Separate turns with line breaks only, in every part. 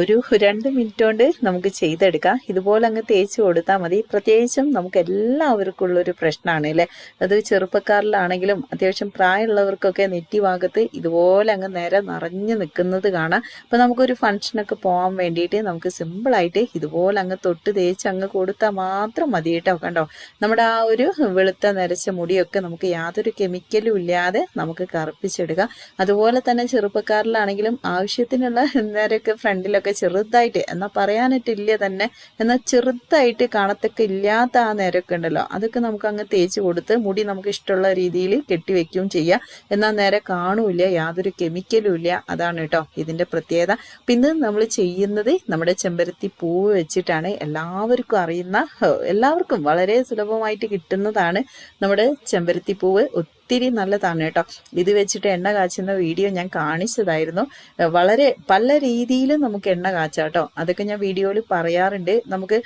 ഒരു രണ്ട് മിനിറ്റ് കൊണ്ട് നമുക്ക് ചെയ്തെടുക്കാം. ഇതുപോലെ അങ്ങ് തേച്ച് കൊടുത്താൽ മതി. പ്രത്യേകിച്ചും നമുക്ക് എല്ലാവർക്കും ഉള്ളൊരു പ്രശ്നമാണ് അല്ലേ? അത് ചെറുപ്പക്കാരിലാണെങ്കിലും അത്യാവശ്യം പ്രായമുള്ളവർക്കൊക്കെ നെറ്റി ഭാഗത്ത് ഇതുപോലെ അങ്ങ് നേരെ നിറഞ്ഞു നിൽക്കുന്നത് കാണാം. അപ്പം നമുക്കൊരു ഫംഗ്ഷനൊക്കെ പോകാൻ വേണ്ടിയിട്ട് നമുക്ക് സിമ്പിളായിട്ട് ഇതുപോലെ അങ്ങ് തൊട്ട് തേച്ച് അങ്ങ് കൊടുത്താൽ മാത്രം മതി കേട്ടോ കണ്ടോ? നമ്മുടെ ആ ഒരു വെളുത്ത നരച്ച മുടിയൊക്കെ നമുക്ക് യാതൊരു കെമിക്കലും ഇല്ലാതെ നമുക്ക് കറുപ്പിച്ചെടുക്കാം. അതുപോലെ തന്നെ ചെറുപ്പക്കാരിലാണെങ്കിലും ആവശ്യത്തിനുള്ള നേരൊക്കെ ഫ്രണ്ടിലൊക്കെ ചെറുതായിട്ട് എന്നാൽ പറയാനായിട്ടില്ല തന്നെ എന്നാൽ ചെറുതായിട്ട് കാണത്തൊക്കെ ഇല്ലാത്ത ആ നേരമൊക്കെ ഉണ്ടല്ലോ. അതൊക്കെ നമുക്ക് അങ്ങ് തേച്ച് കൊടുത്ത് മുടി നമുക്ക് ഇഷ്ടമുള്ള രീതിയിൽ കെട്ടിവെക്കുകയും ചെയ്യാം. എന്നാൽ നേരെ കാണൂല യാതൊരു കെമിക്കലും ഇല്ല. അതാണ് കേട്ടോ ഇതിന്റെ പ്രത്യേകത. പിന്നെ നമ്മൾ ചെയ്യുന്നത് നമ്മുടെ ചെമ്പരത്തി പൂവ് വെച്ചിട്ടാണ്. എല്ലാവർക്കും അറിയുന്ന എല്ലാവർക്കും വളരെ സുലഭമായിട്ട് കിട്ടുന്നതാണ് നമ്മുടെ ചെമ്പരത്തി പൂവ്. ഒത്തിരി നല്ലതാണ് കേട്ടോ. ഇത് വെച്ചിട്ട് എണ്ണ കാച്ചുന്ന വീഡിയോ ഞാൻ കാണിച്ചതായിരുന്നു. വളരെ പല രീതിയിലും നമുക്ക് എണ്ണ കാച്ചാം കേട്ടോ. അതൊക്കെ ഞാൻ വീഡിയോയിൽ പറയാറുണ്ട്. നമുക്ക്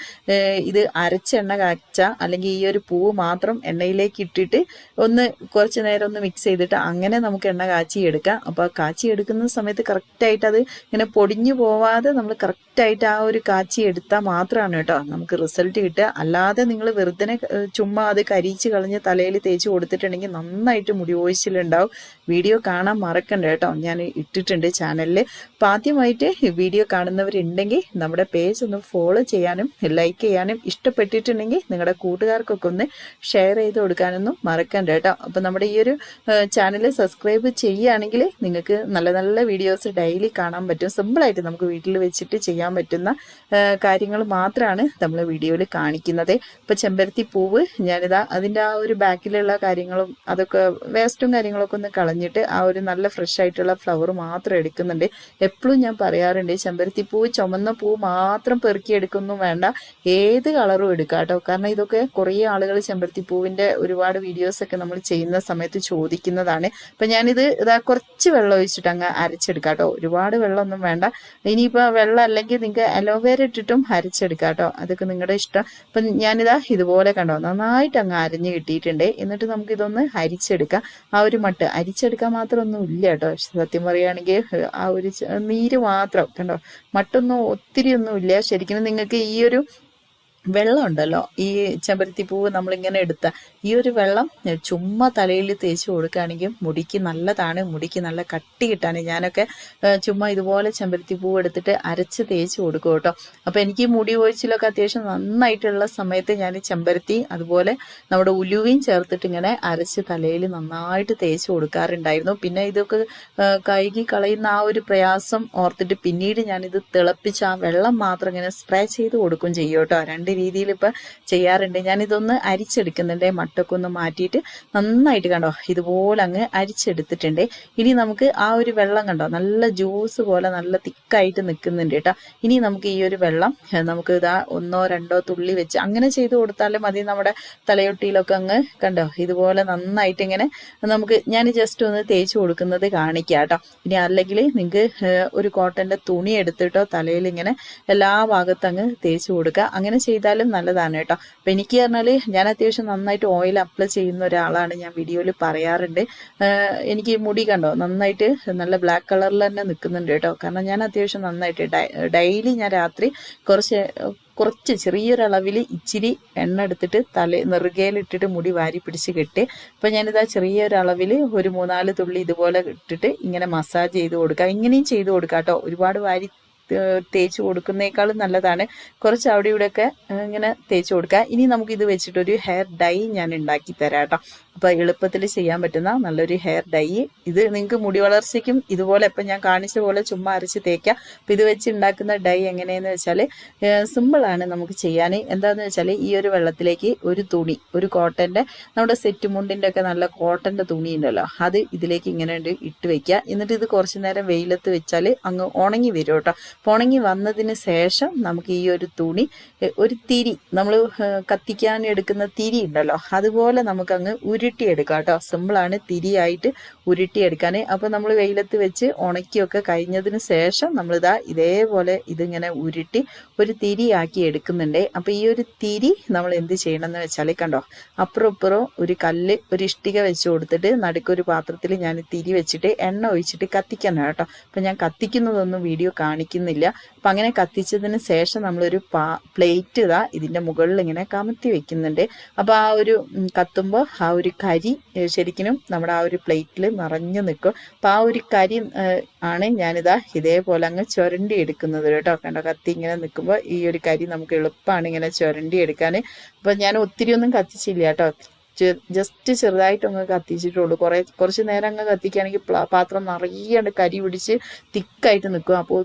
ഇത് അരച്ച എണ്ണ കാച്ച അല്ലെങ്കിൽ ഈ ഒരു പൂവ് മാത്രം എണ്ണയിലേക്ക് ഇട്ടിട്ട് ഒന്ന് കുറച്ച് നേരം ഒന്ന് മിക്സ് ചെയ്തിട്ട് അങ്ങനെ നമുക്ക് എണ്ണ കാച്ചി എടുക്കാം അപ്പോൾ കാച്ചി എടുക്കുന്ന സമയത്ത് കറക്റ്റായിട്ട് അത് ഇങ്ങനെ പൊടിഞ്ഞു പോവാതെ നമ്മൾ കറക്റ്റായിട്ട് ആ ഒരു കാച്ചി എടുത്താൽ മാത്രമാണ് കേട്ടോ നമുക്ക് റിസൾട്ട് കിട്ടുക. അല്ലാതെ നിങ്ങൾ വെറുതെ ചുമ്മാ അത് കരിച്ച് കളഞ്ഞ് തലയിൽ തേച്ച് കൊടുത്തിട്ടുണ്ടെങ്കിൽ നന്നായിട്ട് മുടി ഉണ്ടാവും വീഡിയോ കാണാൻ മറക്കണ്ട കേട്ടോ. ഞാൻ ഇട്ടിട്ടുണ്ട് ചാനലിൽ അപ്പോൾ ആദ്യമായിട്ട് വീഡിയോ കാണുന്നവരുണ്ടെങ്കിൽ നമ്മുടെ പേജ് ഒന്ന് ഫോളോ ചെയ്യാനും ലൈക്ക് ചെയ്യാനും ഇഷ്ടപ്പെട്ടിട്ടുണ്ടെങ്കിൽ നിങ്ങളുടെ കൂട്ടുകാർക്കൊക്കെ ഒന്ന് ഷെയർ ചെയ്ത് കൊടുക്കാനൊന്നും മറക്കണ്ട കേട്ടോ. അപ്പോൾ നമ്മുടെ ഈ ഒരു ചാനൽ സബ്സ്ക്രൈബ് ചെയ്യുകയാണെങ്കിൽ നിങ്ങൾക്ക് നല്ല നല്ല വീഡിയോസ് ഡെയിലി കാണാൻ പറ്റും. സിമ്പിളായിട്ട് നമുക്ക് വീട്ടിൽ വെച്ചിട്ട് ചെയ്യാൻ പറ്റുന്ന കാര്യങ്ങൾ മാത്രമാണ് നമ്മൾ വീഡിയോയിൽ കാണിക്കുന്നത്. ഇപ്പോൾ ചെമ്പരത്തി പൂവ് ഞാനിതാ അതിന്റെ ആ ഒരു ബാക്കിലുള്ള കാര്യങ്ങളും അതൊക്കെ വേസ്റ്റും കാര്യങ്ങളൊക്കെ ഒന്ന് കളഞ്ഞിട്ട് ആ ഒരു നല്ല ഫ്രഷ് ആയിട്ടുള്ള ഫ്ലവർ മാത്രം എടുക്കുന്നുണ്ട്. എപ്പോഴും ഞാൻ പറയാറുണ്ട് ചെമ്പരത്തി പൂവ് ചുമന്ന പൂ മാത്രം പെറുക്കി എടുക്കുന്നു വേണ്ട. ഏത് കളറും എടുക്കാം കേട്ടോ കാരണം ഇതൊക്കെ കുറേ ആളുകൾ ചെമ്പരത്തി പൂവിന്റെ ഒരുപാട് വീഡിയോസ് ഒക്കെ നമ്മൾ ചെയ്യുന്ന സമയത്ത് ചോദിക്കുന്നതാണ്. അപ്പം ഞാനിത് ഇതാ കുറച്ച് വെള്ളം ഒഴിച്ചിട്ട് അങ്ങ് അരച്ചെടുക്കാം കേട്ടോ ഒരുപാട് വെള്ളമൊന്നും വേണ്ട. ഇനിയിപ്പോൾ വെള്ളം അല്ലെങ്കിൽ നിങ്ങൾക്ക് അലോവേര ഇട്ടിട്ടും അരച്ചെടുക്കാം കേട്ടോ അതൊക്കെ നിങ്ങളുടെ ഇഷ്ടം. അപ്പം ഞാനിതാ ഇതുപോലെ കണ്ടോ നന്നായിട്ട് അങ്ങ് അരഞ്ഞ് കിട്ടിയിട്ടുണ്ട്. എന്നിട്ട് നമുക്ക് ഇതൊന്ന് അരിച്ചെടുക്കാം ആ ഒരു മട്ട് അരിച്ചെടുക്കാൻ മാത്രമൊന്നും ഇല്ല കേട്ടോ. സത്യം പറയുകയാണെങ്കിൽ ആ ഒരു നീര് മാത്രം കണ്ടോ? മട്ടൊന്നും ഒത്തിരി ഒന്നും ഇല്ല. ശരിക്കും നിങ്ങൾക്ക് ഈ ഒരു വെള്ളം ഉണ്ടല്ലോ ഈ ചെമ്പരത്തി പൂവ് നമ്മളിങ്ങനെ എടുത്ത ഈ ഒരു വെള്ളം ചുമ്മാ തലയിൽ തേച്ച് കൊടുക്കുകയാണെങ്കിൽ മുടിക്ക് നല്ലതാണ് മുടിക്ക് നല്ല കട്ടി കിട്ടാണ് ഞാനൊക്കെ ചുമ്മാ ഇതുപോലെ ചെമ്പരത്തി പൂവ് എടുത്തിട്ട് അരച്ച് തേച്ച് കൊടുക്കും കേട്ടോ. അപ്പോൾ എനിക്ക് മുടി ഒഴിച്ചിലൊക്കെ അത്യാവശ്യം നന്നായിട്ടുള്ള സമയത്ത് ഞാൻ ചെമ്പരത്തി അതുപോലെ നമ്മുടെ ഉലുവയും ചേർത്തിട്ട് ഇങ്ങനെ അരച്ച് തലയിൽ നന്നായിട്ട് തേച്ച് കൊടുക്കാറുണ്ടായിരുന്നു. പിന്നെ ഇതൊക്കെ കഴുകി കളയുന്ന ആ ഒരു പ്രയാസം ഓർത്തിട്ട് പിന്നീട് ഞാനിത് തിളപ്പിച്ച് ആ വെള്ളം മാത്രം ഇങ്ങനെ സ്പ്രേ ചെയ്ത് കൊടുക്കും ചെയ്യും കേട്ടോ. രണ്ട് രീതിയിൽ ഇപ്പം ചെയ്യാറുണ്ട്. ഞാനിതൊന്ന് അരിച്ചെടുക്കുന്നുണ്ട്. മട്ടൊക്കെ ഒന്ന് മാറ്റിയിട്ട് നന്നായിട്ട് കണ്ടോ ഇതുപോലെ അങ്ങ് അരിച്ചെടുത്തിട്ടുണ്ട്. ഇനി നമുക്ക് ആ ഒരു വെള്ളം കണ്ടോ നല്ല ജ്യൂസ് പോലെ നല്ല തിക്കായിട്ട് നിൽക്കുന്നുണ്ട് കേട്ടോ. ഇനി നമുക്ക് ഈ ഒരു വെള്ളം നമുക്ക് ഇതാ ഒന്നോ രണ്ടോ തുള്ളി വെച്ച് അങ്ങനെ ചെയ്ത് കൊടുത്താലും മതി. നമ്മുടെ തലയൊട്ടിയിലൊക്കെ അങ്ങ് കണ്ടോ ഇതുപോലെ നന്നായിട്ട് ഇങ്ങനെ നമുക്ക് ഞാൻ ജസ്റ്റ് ഒന്ന് തേച്ച് കൊടുക്കുന്നത് കാണിക്കാം കേട്ടോ. ഇനി അല്ലെങ്കിൽ നിങ്ങൾക്ക് ഒരു കോട്ടന്റെ തുണി എടുത്തിട്ടോ തലയിൽ ഇങ്ങനെ എല്ലാ ഭാഗത്തും അങ്ങ് തേച്ച് കൊടുക്കുക. അങ്ങനെ ചെയ്താലും നല്ലതാണ് കേട്ടോ. അപ്പം എനിക്ക് പറഞ്ഞാൽ ഞാൻ അത്യാവശ്യം നന്നായിട്ട് ഓയിൽ അപ്ലൈ ചെയ്യുന്ന ഒരാളാണ് ഞാൻ വീഡിയോയിൽ പറയാറുണ്ട്. എനിക്ക് മുടി കണ്ടോ? നന്നായിട്ട് നല്ല ബ്ലാക്ക് കളറിൽ തന്നെ നിൽക്കുന്നുണ്ട് കേട്ടോ. കാരണം ഞാൻ അത്യാവശ്യം നന്നായിട്ട് ഡെയിലി ഞാൻ രാത്രി കുറച്ച് കുറച്ച് ചെറിയൊരളവിൽ ഇച്ചിരി എണ്ണ എടുത്തിട്ട് തല നെറുകയിലിട്ടിട്ട് മുടി വാരി പിടിച്ച് കെട്ടി അപ്പം ഞാനിതാ ചെറിയൊരളവിൽ ഒരു മൂന്നാൽ തുള്ളി ഇതുപോലെ ഇട്ടിട്ട് ഇങ്ങനെ മസാജ് ചെയ്ത് കൊടുക്കുക ഇങ്ങനെയും ചെയ്ത് കൊടുക്കാം കേട്ടോ ഒരുപാട് വാരി തേച്ച് കൊടുക്കുന്നേക്കാളും നല്ലതാണ്. കുറച്ച് അവിടെ ഇവിടെയൊക്കെ ഇങ്ങനെ തേച്ച് കൊടുക്കുക. ഇനി നമുക്ക് ഇത് വെച്ചിട്ടൊരു ഹെയർ ഡൈ ഞാൻ ഉണ്ടാക്കി തരാം കേട്ടോ. അപ്പോൾ എളുപ്പത്തിൽ ചെയ്യാൻ പറ്റുന്ന നല്ലൊരു ഹെയർ ഡൈ ഇത് നിങ്ങൾക്ക് മുടി വളർച്ചയ്ക്കും ഇതുപോലെ ഇപ്പം ഞാൻ കാണിച്ച പോലെ ചുമ്മാ അരച്ച് തേക്കാം. അപ്പം ഇത് വെച്ച് ഉണ്ടാക്കുന്ന ഡൈ എങ്ങനെയെന്ന് വെച്ചാൽ സിമ്പിളാണ് നമുക്ക് ചെയ്യാൻ എന്താണെന്ന് വെച്ചാൽ ഈ ഒരു വെള്ളത്തിലേക്ക് ഒരു തുണി ഒരു കോട്ടന്റെ നമ്മുടെ സെറ്റ് മുണ്ടിന്റെ ഒക്കെ നല്ല കോട്ടന്റെ തുണി ഉണ്ടല്ലോ അത് ഇതിലേക്ക് ഇങ്ങനെ ഇട്ട് വെക്കുക. എന്നിട്ട് ഇത് കുറച്ച് നേരം വെയിലത്ത് വെച്ചാൽ അങ്ങ് ഉണങ്ങി വരും കേട്ടോ. അപ്പോൾ ഉണങ്ങി വന്നതിന് ശേഷം നമുക്ക് ഈ ഒരു തുണി ഒരു തിരി നമ്മൾ കത്തിക്കാൻ എടുക്കുന്ന തിരി ഉണ്ടല്ലോ അതുപോലെ നമുക്കങ്ങ് ഉരുട്ടി ഉരുട്ടിയെടുക്കുക കേട്ടോ സിമ്പിളാണ് തിരിയായിട്ട് ഉരുട്ടിയെടുക്കാൻ അപ്പോൾ നമ്മൾ വെയിലത്ത് വെച്ച് ഉണക്കിയൊക്കെ കഴിഞ്ഞതിന് ശേഷം നമ്മളിതാ ഇതേപോലെ ഇതിങ്ങനെ ഉരുട്ടി ഒരു തിരി ആക്കി എടുക്കുന്നുണ്ട്. അപ്പോൾ ഈ ഒരു തിരി നമ്മൾ എന്ത് ചെയ്യണം എന്ന് വെച്ചാൽ കണ്ടോ അപ്പുറം ഇപ്പുറം ഒരു കല്ല് ഒരു ഇഷ്ടിക വെച്ച് കൊടുത്തിട്ട് നടുക്കൊരു പാത്രത്തിൽ ഞാൻ തിരി വെച്ചിട്ട് എണ്ണ ഒഴിച്ചിട്ട് കത്തിക്കണം കേട്ടോ. അപ്പം ഞാൻ കത്തിക്കുന്നതൊന്നും വീഡിയോ കാണിക്കുന്നില്ല. അപ്പം അങ്ങനെ കത്തിച്ചതിന് ശേഷം നമ്മളൊരു പാ പ്ലേറ്റ് ഇതാ ഇതിന്റെ മുകളിൽ ഇങ്ങനെ കമത്തി വെക്കുന്നുണ്ട്. അപ്പോൾ ആ ഒരു കത്തുമ്പോൾ ആ ഒരു കരി ശരിക്കും നമ്മുടെ ആ ഒരു പ്ലേറ്റിൽ നിറഞ്ഞു നിൽക്കും. അപ്പോൾ ആ ഒരു കരി ആണ് ഞാനിതാ ഇതേപോലെ അങ്ങ് ചുരണ്ടി എടുക്കുന്നത് കേട്ടോ. കണ്ടോ കത്തി ഇങ്ങനെ നിൽക്കുമ്പോൾ ഈ ഒരു കരി നമുക്ക് എളുപ്പമാണ് ഇങ്ങനെ ചുരണ്ടി എടുക്കാൻ അപ്പോൾ ഞാൻ ഒത്തിരി ഒന്നും കത്തിച്ചില്ല കേട്ടോ. ജസ്റ്റ് ചെറുതായിട്ടൊന്ന് കത്തിച്ചിട്ടുള്ളൂ. കുറേ കുറച്ച് നേരം അങ്ങ് കത്തിക്കുകയാണെങ്കിൽ പാത്രം നിറയെ കരി പിടിച്ച് തിക്കായിട്ട് നിൽക്കും അപ്പോൾ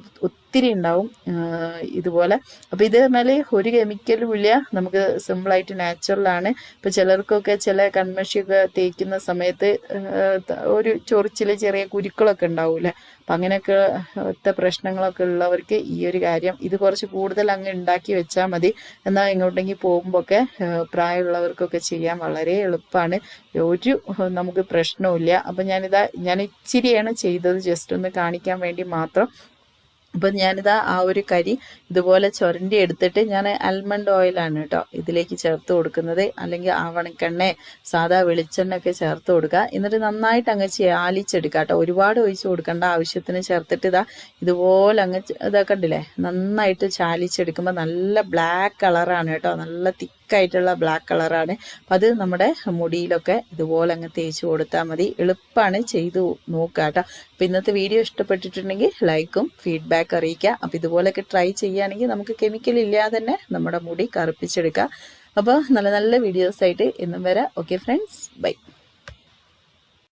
ഒത്തിരി ഉണ്ടാവും. ഇതുപോലെ. അപ്പോൾ ഇത് പറഞ്ഞാൽ ഒരു കെമിക്കലും ഇല്ല നമുക്ക് സിമ്പിളായിട്ട് നാച്ചുറലാണ് ഇപ്പോൾ ചിലർക്കൊക്കെ ചില കൺമഷിയൊക്കെ തേക്കുന്ന സമയത്ത് ഒരു ചൊറിച്ചിൽ ചെറിയ കുരുക്കളൊക്കെ ഉണ്ടാവൂലേ അപ്പം അങ്ങനെയൊക്കെ പ്രശ്നങ്ങളൊക്കെ ഉള്ളവർക്ക് ഈ ഒരു കാര്യം ഇത് കുറച്ച് കൂടുതൽ അങ്ങ് ഉണ്ടാക്കി വെച്ചാൽ മതി. എന്നാൽ ഇങ്ങോട്ടെങ്കിൽ പോകുമ്പോഴൊക്കെ പ്രായമുള്ളവർക്കൊക്കെ ചെയ്യാൻ വളരെ എളുപ്പമാണ് ഒരു നമുക്ക് പ്രശ്നവും ഇല്ല അപ്പം ഞാനിതാ ഞാൻ ഇച്ചിരിയാണ് ചെയ്തത്. ജസ്റ്റ് ഒന്ന് കാണിക്കാൻ വേണ്ടി മാത്രം. അപ്പം ഞാനിതാ ആ ഒരു കരി ഇതുപോലെ ചുരണ്ടി എടുത്തിട്ട് ഞാൻ ആൽമണ്ട് ഓയിലാണ് കേട്ടോ ഇതിലേക്ക് ചേർത്ത് കൊടുക്കുന്നത്. അല്ലെങ്കിൽ ആവണക്കെണ്ണ സാധാ വെളിച്ചെണ്ണ ഒക്കെ ചേർത്ത് കൊടുക്കുക. എന്നിട്ട് നന്നായിട്ട് അങ്ങ് ചാലിച്ചെടുക്കുക കേട്ടോ. ഒരുപാട് ഒഴിച്ച് കൊടുക്കേണ്ട ആവശ്യത്തിന് ചേർത്തിട്ട് ഇതാ ഇതുപോലെ അങ്ങ് ഇതാക്കണ്ടില്ലേ ഇതാ കണ്ടില്ലേ? നന്നായിട്ട് ചാലിച്ചെടുക്കുമ്പോൾ നല്ല ബ്ലാക്ക് കളറാണ് കേട്ടോ. നല്ല തിക്കായിട്ടുള്ള ബ്ലാക്ക് കളറാണ് അപ്പം അത് നമ്മുടെ മുടിയിലൊക്കെ ഇതുപോലെ അങ്ങ് തേച്ച് കൊടുത്താൽ മതി. എളുപ്പമാണ് ചെയ്തു നോക്കുക കേട്ടോ. അപ്പം ഇന്നത്തെ വീഡിയോ ഇഷ്ടപ്പെട്ടിട്ടുണ്ടെങ്കിൽ ലൈക്കും ഫീഡ്ബാക്ക് അറിയിക്കുക. അപ്പം ഇതുപോലെയൊക്കെ ട്രൈ ചെയ്യുകയാണെങ്കിൽ നമുക്ക് കെമിക്കൽ ഇല്ലാതെ തന്നെ നമ്മുടെ മുടി കറുപ്പിച്ചെടുക്കാം. അപ്പോൾ നല്ല നല്ല വീഡിയോസായിട്ട് ഇന്നും വരാം. Okay friends bye